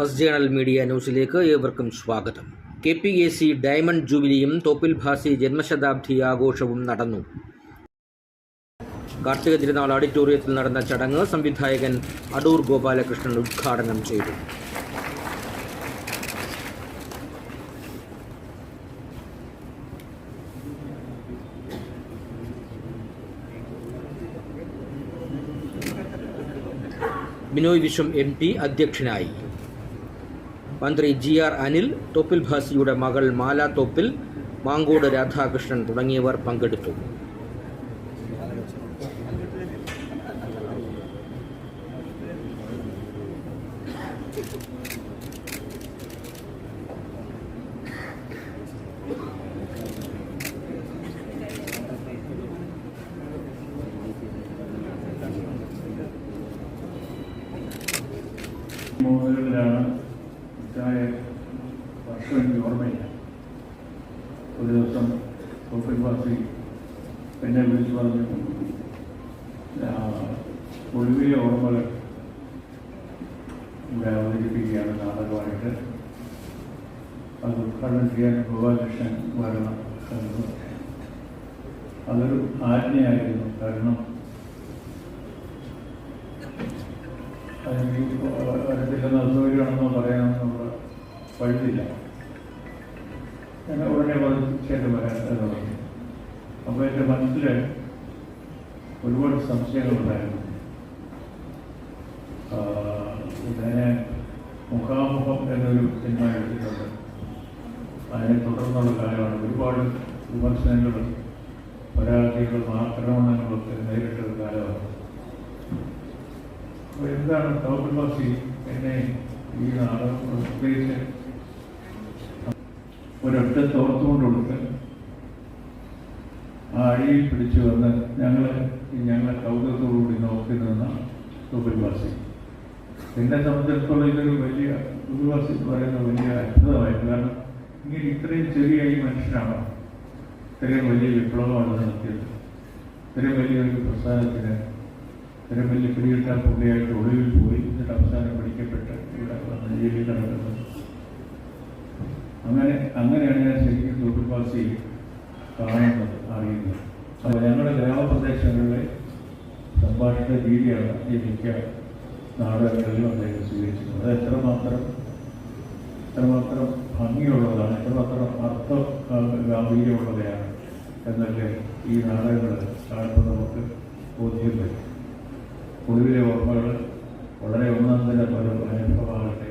First journal media ന്യൂസിലേക്ക് ഏവർക്കും സ്വാഗതം. K P A C diamond ജൂബിലിയും Thoppil Bhasi ജന്മശതാബ്ദി ആഘോഷവും നടന്നു. കാർത്തിക തിരുനാൾ ഓഡിറ്റോറിയത്തിൽ നടന്ന ചടങ്ങ് സംവിധായകൻ അടൂർ ഗോപാലകൃഷ്ണൻ ഉദ്ഘാടനം ചെയ്തു. ബിനോയ് വിശ്വം എം പി അധ്യക്ഷനായി. മന്ത്രി ജി ആർ അനിൽ തോപ്പിൽ ഭാസിയുടെ മകൾ മാല തോപ്പിൽ മാങ്കോട് രാധാകൃഷ്ണൻ തുടങ്ങിയവർ പങ്കെടുത്തു. മുതലാണ് ഓർമ്മയില്ല. ഒരു ദിവസം സോഫിൽ വാസി എന്നെ വിളിച്ചു പറഞ്ഞു ആ, ഒഴിവിലെ ഓർമ്മകൾ ഇവിടെ അവതരിപ്പിക്കുകയാണ് നാടകമായിട്ട്. അത് ഉദ്ഘാടനം ചെയ്യാൻ ഗോപാലകൃഷ്ണൻ വരണം അതൊരു ആജ്ഞയായിരുന്നു. കാരണം വരത്തില്ലെന്ന് അസൗകര്യമാണെന്നോ പറയാമെന്നുള്ള വഴുതില്ല ഞാൻ ഉടനെ തീർച്ചയായിട്ടും വരാൻ എന്ന് പറഞ്ഞു അപ്പോൾ എന്റെ മനസ്സിൽ ഒരുപാട് സംശയങ്ങളുണ്ടായിരുന്നു ഞാൻ മുഖാമുഖം എന്നൊരു സിനിമ എടുത്തിട്ടുണ്ട്. അതിനെ തുടർന്നുള്ള കാലമാണ് ഒരുപാട് വിമർശനങ്ങളും പരാതികളും ആക്രമണങ്ങളും ഒക്കെ നേരിട്ടൊരു കാലമാണ്. അപ്പോൾ എന്താണ് ടോപ്പിൾവാസി എന്നെ ഈ നാടകം പ്രത്യേകിച്ച് ഒരൊറ്റ തോർത്തുകൊണ്ട് കൊടുത്ത് ആ അഴിയിൽ പിടിച്ചു വന്ന് ഞങ്ങൾ ഞങ്ങളെ കൗതുകത്തോടുകൂടി നോക്കി നിന്ന ടോപ്പിൾവാസി എന്നെ സംബന്ധിച്ചിടത്തോളം ഇതൊരു വലിയ ടോപ്പിൾവാസി എന്ന് പറയുന്ന വലിയ അത്ഭുതമായിരുന്നു. കാരണം ഇങ്ങനെ ഇത്രയും ചെറിയ ഈ മനുഷ്യനാണ്? ഇത്രയും വലിയ വിപ്ലവമാണ് നടത്തിയത് ഇത്രയും വലിയൊരു പ്രസ്ഥാനത്തിന് ഇത്രയും വലിയ പിടികിട്ടാൻ പുള്ളിയായിട്ട് ഒളിവിൽ പോയി എന്നിട്ട് അവസാനം പിടിക്കപ്പെട്ട് ഇവിടെ വന്ന് ജയിലിൽ കിടക്കുന്നത്. അങ്ങനെ അങ്ങനെയാണ് ഞാൻ ശരിക്കും സൂപ്പർവാസി കാണുന്നത് അറിയുന്നത്. അപ്പോൾ ഞങ്ങളുടെ ഗ്രാമപ്രദേശങ്ങളിലെ സംഭാഷണ രീതിയാണ് ഈ മിക്ക നാടകങ്ങളിലും അദ്ദേഹം സ്വീകരിച്ചിരുന്നത് അത് എത്രമാത്രം എത്രമാത്രം ഭംഗിയുള്ളതാണ് എത്രമാത്രം അർത്ഥ ഗാംഭീര്യമുള്ളവയാണ് എന്നൊക്കെ ഈ നാടകങ്ങൾ കാണുമ്പോൾ നമുക്ക് ബോധ്യം വരും. ഒടുവിലെ ഓർമ്മകൾ വളരെ ഒന്നാം തരം ഒരു അനുഭവമാകട്ടെ.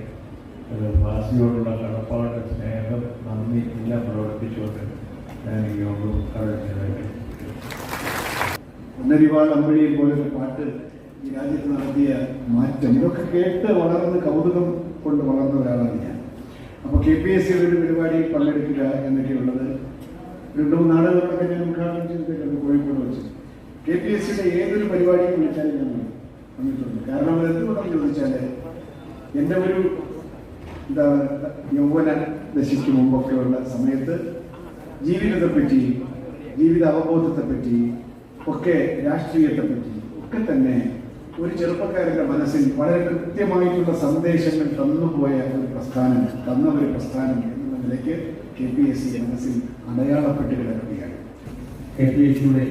ഭാഷയോടുള്ള കടപ്പാട് അമ്പഴിയെ പോലൊരു പാട്ട് ഈ രാജ്യത്ത് നടത്തിയ മാറ്റം. ഇതൊക്കെ കേട്ട് വളർന്ന് കൗതുകം കൊണ്ട് വളർന്ന ഒരാളാണ് ഞാൻ. അപ്പോൾ കെ പി എസ് സി ഒരു പരിപാടിയിൽ പങ്കെടുക്കുക എന്നൊക്കെയുള്ളത്. രണ്ടു മൂന്ന് നാടുകളിലൊക്കെ ഞാൻ ഉദ്ഘാടനം ചെയ്തിട്ടുണ്ട് കോഴിക്കോട് വെച്ച്. കെ പി എസ് സിയുടെ ഏതൊരു പരിപാടിയും വിളിച്ചാലും ഞാൻ വന്നിട്ടുണ്ട്. കാരണം അത് എന്തുകൊണ്ടെന്ന് ചോദിച്ചാൽ എന്റെ ഒരു എന്താ യൗവന ദശയ്ക്ക് മുമ്പൊക്കെയുള്ള സമയത്ത് ജീവിതത്തെപ്പറ്റി ജീവിത അവബോധത്തെപ്പറ്റി ഒക്കെ രാഷ്ട്രീയത്തെപ്പറ്റി ഒക്കെ തന്നെ ഒരു ചെറുപ്പക്കാരന്റെ മനസ്സിൽ വളരെ കൃത്യമായിട്ടുള്ള സന്ദേശങ്ങൾ തന്നുപോയ ഒരു പ്രസ്ഥാനം തന്ന ഒരു പ്രസ്ഥാനം എന്ന നിലയ്ക്ക് കെ പി എസ് സി മനസ്സിൽ അടയാളപ്പെട്ട് കിടക്കുകയാണ്. കെ പി എസ് സിയുടെ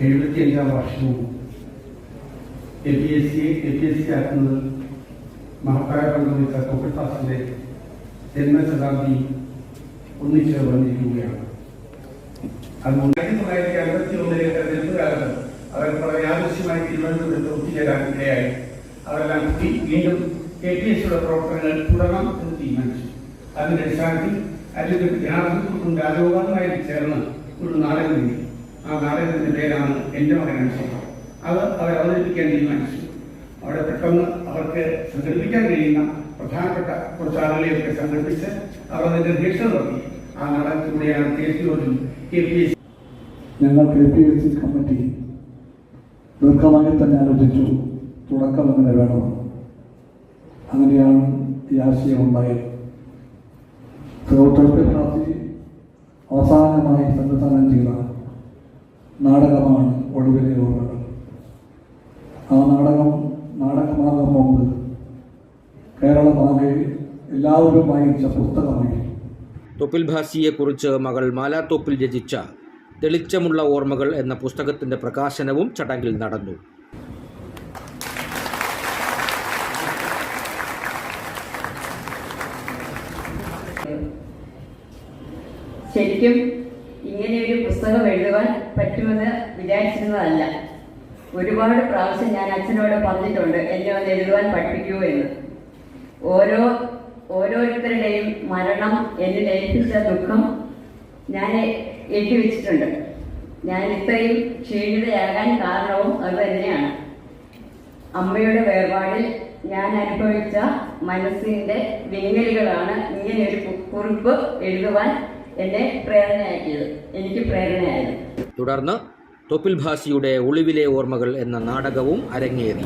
എഴുപത്തിയഞ്ചാം വർഷവും കെ പി എസ് സിയെ കെ പി എസ് സി ആക്കുന്നത് മഹത്തായ പങ്കുവച്ച തോപ്പിട്ടാസിന്റെ ജന്മശതാബ്ദി ഒന്നിച്ച് വന്നിരിക്കുകയാണ്. അതുകൊണ്ട് ആയിരത്തി തൊള്ളായിരത്തി അറുപത്തി ഒന്നിലെ തെരഞ്ഞെടുപ്പ് കാലത്ത് അവർ വളരെ ആവശ്യമായി തിരുവനന്തപുരത്ത് ഒത്തുചേരാൻ അവരെല്ലാം കൂടി വീണ്ടും കെ പി എസ് സിയുടെ പ്രവർത്തനങ്ങൾ തുടരണം എന്ന് തീരുമാനിച്ചു. അതിന്റെ അടിസ്ഥാനത്തിൽ അല്ലെങ്കിൽ ജനാർദ്ദൻ രാജഗോപാലുമായി ചേർന്ന് ഒരു നാടകം എഴുതി ആ നാടകത്തിന്റെ പേരാണ് എന്റെ മകനാണ് അനുസരിച്ച് അത് അവർ അവതരിപ്പിക്കാൻ തീരുമാനിച്ചു. അവിടെ പെട്ടെന്ന് അവർക്ക് സംഘടിപ്പിക്കാൻ കഴിയുന്ന പ്രധാനപ്പെട്ട കുറച്ച് ആളുകളെയൊക്കെ സംഘടിപ്പിച്ച് അവർ അതിന്റെ ദീക്ഷ നടത്തി ആ പി എസ് ഞങ്ങൾ K P S C committee ദീർഘമായി തന്നെ ആലോചിച്ചു തുടക്കം അങ്ങനെ വേണം. അങ്ങനെയാണ് ഈ ആശയം ഉണ്ടായത്. അവസാനമായി സംവിധാനം ചെയ്ത നാടകമാണ് ഒടുവിലെ ഓർമ്മകൾ. ആ നാടകം നാടകമാകാൻ മുമ്പ് കേരളമാകെ എല്ലാവരും വായിച്ച പുസ്തകമായി തൊപ്പിൽ ഭാസിയെക്കുറിച്ച് മകൾ മാലാ തോപ്പിൽ രചിച്ച തെളിച്ചമുള്ള ഓർമ്മകൾ എന്ന പുസ്തകത്തിന്റെ പ്രകാശനവും ചടങ്ങിൽ നടന്നു. ശരിക്കും ഇങ്ങനെ ഒരു പുസ്തകം എഴുതുവാൻ പറ്റുമെന്ന് വിചാരിച്ചിരുന്നതല്ല. ഒരുപാട് പ്രാവശ്യം ഞാൻ അച്ഛനോട് പറഞ്ഞിട്ടുണ്ട് എന്നെ ഒന്ന് എഴുതുവാൻ പഠിപ്പിക്കൂ എന്ന്. ഓരോ ഓരോരുത്തരുടെയും മരണം എന്നെ ലയിപ്പിച്ച ദുഃഖം ഞാൻ എഴുതി വെച്ചിട്ടുണ്ട്. ഞാൻ ഇത്രയും ക്ഷീണിതയാകാൻ കാരണവും അത് തന്നെയാണ്. അമ്മയുടെ വേർപാടിൽ ഞാൻ അനുഭവിച്ച മനസ്സിന്റെ വിങ്ങലുകളാണ് ഇങ്ങനെ ഒരു കുറിപ്പ് എഴുതുവാൻ എന്നെ പ്രേരണയാക്കിയത്. എനിക്ക് പ്രേരണയായത്. തുടർന്ന് തൊപ്പിൽ ഭാസിയുടെ ഒളിവിലെ ഓർമ്മകൾ എന്ന നാടകവും അരങ്ങേറി.